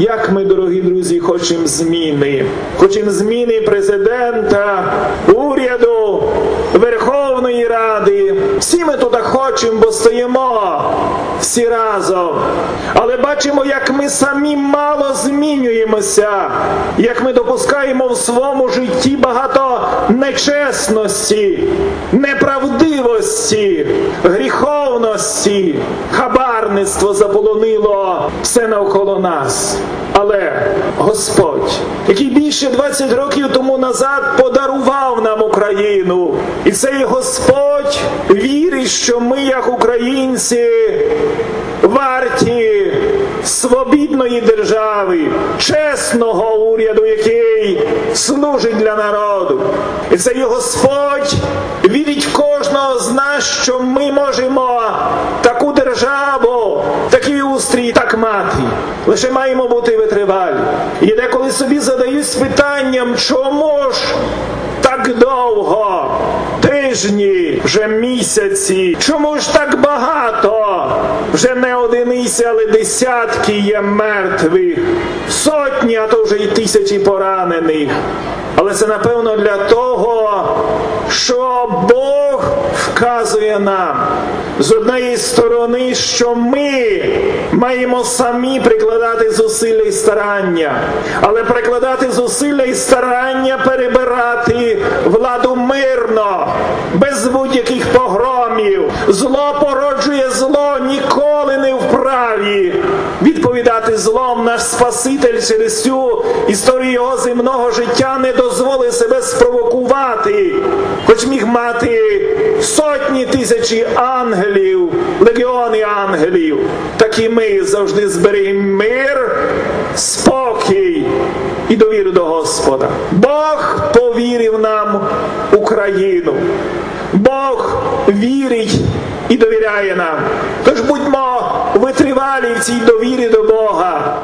як ми, дорогі друзі, хочемо зміни. Хочемо зміни президента, уряду, Верховної Ради. Всі ми туди хочемо, бо стоїмо всі разом. Але бачимо, як ми самі мало змінюємося, як ми допускаємо в своєму житті багато нечесності, неправдивості, гріховності, хабарництво заполонило все навколо нас. Але Господь, який більше 20 років тому назад подарував нам Україну, і цей Господь вірить, що ми, як українці, варті свобідної держави, чесного уряду, який служить для народу. І цей Господь вірить кожного з нас, що ми можемо таку державу, такий устрій так мати. Лише маємо бути витривалі. І деколи собі задаюсь питанням, чому ж так довго, тижні, вже місяці, чому ж так багато? Вже не одиниці, але десятки є мертвих, сотні, а то вже й тисячі поранених. Але це напевно для того, що Бог вказує нам з однієї сторони, що ми маємо самі прикладати зусилля і старання, але прикладати зусилля і старання перебирати без будь-яких погромів. Зло породжує зло ніколи не вправі. Відповідати злом наш Спаситель через цю історію його земного життя не дозволив себе спровокувати, хоч міг мати сотні тисячі ангелів, легіони ангелів. Так і ми завжди зберігаємо мир, спокій і довіру до Господа. Бог повірив нам Україну. Вірить і довіряє нам. Тож будьмо витривалі в цій довірі до Бога.